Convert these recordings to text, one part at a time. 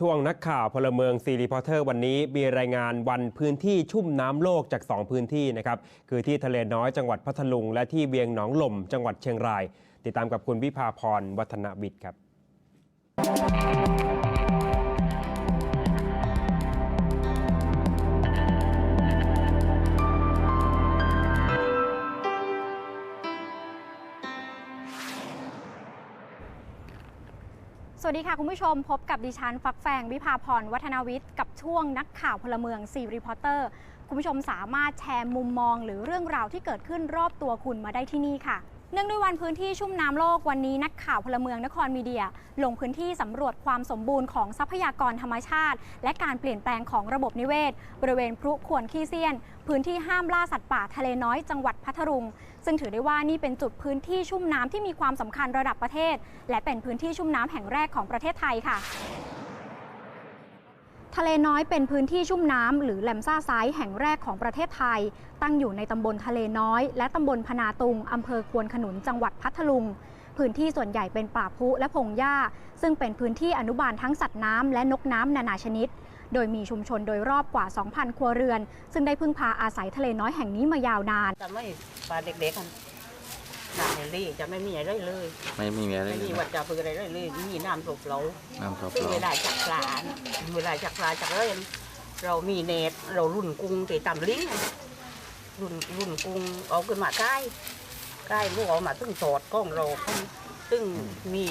ช่วงนักข่าวพลเมืองซีรีพอเตอร์วันนี้ มีรายงานวันพื้นที่ชุ่มน้ำโลกจาก 2 พื้นที่นะครับคือที่ทะเลน้อยจังหวัดพัทลุง และที่เวียงหนองหล่มจังหวัดเชียงราย ติดตามกับคุณวิภาพรวัฒนบิดครับ สวัสดีค่ะคุณผู้ชมพบกับดิฉันฟักแฟงวิภาพรวัฒนาวิทย์กับช่วงนักข่าวพลเมืองซีรีพอร์เตอร์คุณผู้ชมสามารถแชร์มุมมองหรือเรื่องราวที่เกิดขึ้นรอบตัวคุณมาได้ที่นี่ค่ะ เนื่องด้วยวันพื้นที่ชุ่มน้ำโลกวันนี้นักข่าวพลเมืองนครมีเดีย ลงพื้นที่สำรวจความสมบูรณ์ของทรัพยากรธรรมชาติ และการเปลี่ยนแปลงของระบบนิเวศ บริเวณพรุขวนขี้เซียน พื้นที่ห้ามล่าสัตว์ป่าทะเลน้อยจังหวัดพัทลุง ซึ่งถือได้ว่านี่เป็นจุดพื้นที่ชุ่มน้ำที่มีความสำคัญระดับประเทศ และเป็นพื้นที่ชุ่มน้ำแห่งแรกของประเทศไทยค่ะ ทะเลน้อยเป็นพื้นที่ชุ่มน้ำหรือแหลมซ่าไซแห่งแรกของประเทศไทย ตั้งอยู่ในตำบลทะเลน้อย และตำบลพนาตุงอำเภอควนขนุนจังหวัดพัทลุง พื้นที่ส่วนใหญ่เป็นป่าพุและพงหญ้า ซึ่งเป็นพื้นที่อนุบาลทั้งสัตว์น้ำและนกน้ำนานาชนิด โดยมีชุมชนโดยรอบกว่า 2,000 ครัวเรือน ซึ่งได้พึ่งพาอาศัยทะเลน้อยแห่งนี้มายาวนานจะไม่ปลาเด็กๆกัน เฮลี่จะไม่มีอะไรเลยไม่มีอะไรไม่เลมียวัดจะพืออะไรเลยมีน้ำตกเราน้ำเปซึ่งล่าเวลาจักปลาเวลาจักปลาจักเล่นเรามีเนตเรารุ่นกุ้งตีต่ำลิ้งรุ่นรุ่นกุ้งเอาขึ้นมาใกล้ใกล้ลูกเอามาซึ่งสอดกล้องเราซึ่งมี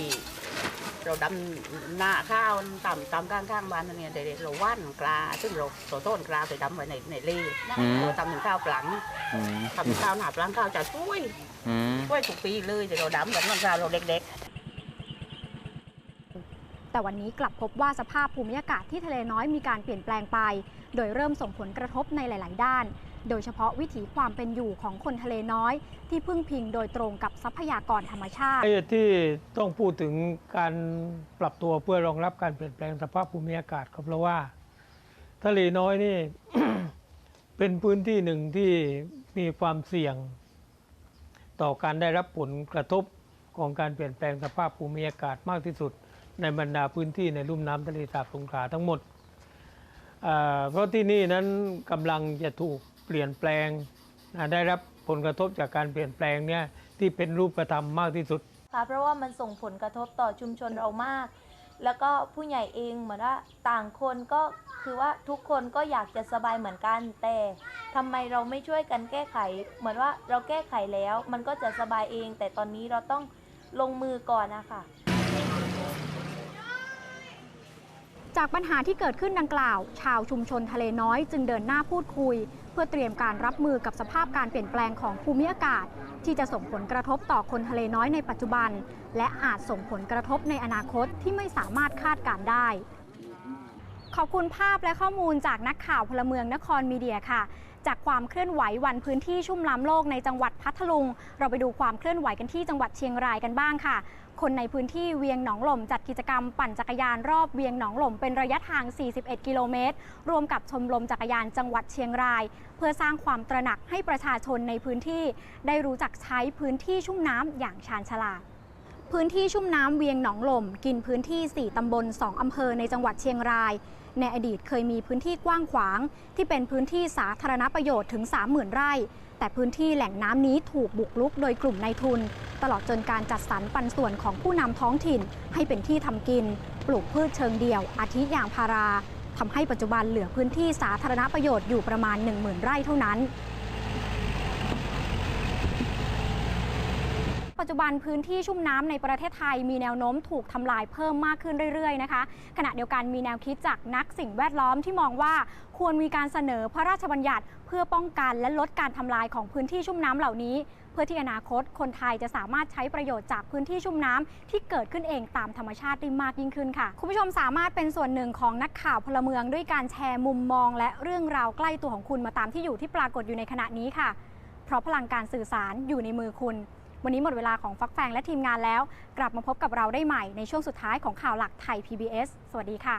เราดำหน้าข้าวต่ำต่ำข้างข้างๆบ้านนั่นเนี่ยเด็กๆเราว่านกลา ซึ่งเราเราต้นกลาไปดำไว้ในในเล่ๆอืมเราทำถึงข้าวปลังอืมทำข้าวหนาปลังข้าวจะช่วยอืมช่วยทุกปีเลยแต่เราดำเหมือนวันเราเด็ก แต่วันนี้กลับพบว่าสภาพภูมิอากาศที่ทะเลน้อยมีการเปลี่ยนแปลงไป โดยเริ่มส่งผลกระทบในหลาย ๆ ด้าน โดยเฉพาะวิถีความเป็นอยู่ของคนทะเลน้อย ที่พึ่งพิงโดยตรงกับทรัพยากรธรรมชาติที่ต้องพูดถึงการปรับตัวเพื่อรองรับการเปลี่ยนแปลงสภาพภูมิอากาศก็เพราะว่า ทะเลน้อยนี่เป็นพื้นที่หนึ่งที่มีความเสี่ยง ต่อการได้รับผลกระทบของการเปลี่ยนแปลงสภาพภูมิอากาศมากที่สุด ในบรรดาพื้นที่ในลุ่มน้ำทะเลสาบสงขลาทั้งหมด เพราะที่นี่นั้นกำลังจะถูกเปลี่ยนแปลงได้รับผลกระทบจากการเปลี่ยนแปลงเนี่ยที่เป็นรูปธรรมมากที่สุดค่ะเพราะว่ามันส่งผลกระทบต่อชุมชนเรามาก แล้วก็ผู้ใหญ่เองเหมือนว่าต่างคนก็คือว่าทุกคนก็อยากจะสบายเหมือนกัน แต่ทำไมเราไม่ช่วยกันแก้ไข เหมือนว่าเราแก้ไขแล้ว มันก็จะสบายเอง แต่ตอนนี้เราต้องลงมือก่อนนะคะ จากปัญหาที่เกิดขึ้นดังกล่าว ชาวชุมชนทะเลน้อยจึงเดินหน้าพูดคุย เพื่อเตรียมการรับมือกับสภาพการเปลี่ยนแปลงของภูมิอากาศ ที่จะส่งผลกระทบต่อคนทะเลน้อยในปัจจุบัน และอาจส่งผลกระทบในอนาคตที่ไม่สามารถคาดการได้ ขอบคุณภาพและข้อมูลจากนักข่าวพลเมืองนครมีเดียค่ะ จากความเคลื่อนไหววันพื้นที่ชุ่มล้ำโลกในจังหวัดพัทลุง เราไปดูความเคลื่อนไหวกันที่จังหวัดเชียงรายกันบ้างค่ะ คนในพื้นที่เวียงหนองหล่มจัดกิจกรรมปั่นจักรยานรอบเวียงหนองหล่มเป็นระยะทาง 41 กิโลเมตร รวมกับชมรมจักรยานจังหวัดเชียงราย เพื่อสร้างความตระหนักให้ประชาชนในพื้นที่ ได้รู้จักใช้พื้นที่ชุ่มน้ำอย่างชาญฉลาด พื้นที่ชุ่มน้ำเวียงหนองลม กินพื้นที่ 4 ตำบล 2 อำเภอในจังหวัดเชียงราย ในอดีตเคยมีพื้นที่กว้างขวาง ที่เป็นพื้นที่สาธารณประโยชน์ถึง 30,000 ไร่ แต่พื้นที่แหล่งน้ำนี้ถูกบุกรุกโดยกลุ่มนายทุน ตลอดจนการจัดสรรปันส่วนของผู้นำท้องถิ่น ให้เป็นที่ทำกิน ปลูกพืชเชิงเดี่ยว อาทิยางพาราทำให้ปัจจุบันเหลือพื้นที่สาธารณประโยชน์อยู่ประมาณ 10,000 ไร่เท่านั้น ปัจจุบันพื้นที่ชุ่มน้ำในประเทศไทยมีแนวโน้มถูกทำลายเพิ่มมากขึ้นเรื่อยๆนะคะ ขณะเดียวกันมีแนวคิดจากนักสิ่งแวดล้อมที่มองว่าควรมีการเสนอพระราชบัญญัติ เพื่อป้องกันและลดการทำลายของพื้นที่ชุ่มน้ำเหล่านี้ เพื่อที่อนาคตคนไทยจะสามารถใช้ประโยชน์จากพื้นที่ชุ่มน้ำที่เกิดขึ้นเองตามธรรมชาติได้มากยิ่งขึ้นค่ะ คุณผู้ชมสามารถเป็นส่วนหนึ่งของนักข่าวพลเมืองด้วยการแชร์มุมมอง และเรื่องราวใกล้ตัวของคุณมาตามที่อยู่ที่ปรากฏอยู่ในขณะนี้ค่ะ เพราะพลังการสื่อสารอยู่ในมือคุณ วันนี้หมดเวลาของฟักแฟงและทีมงานแล้ว กลับมาพบกับเราได้ใหม่ในช่วงสุดท้ายของข่าวหลักไทย PBS สวัสดีค่ะ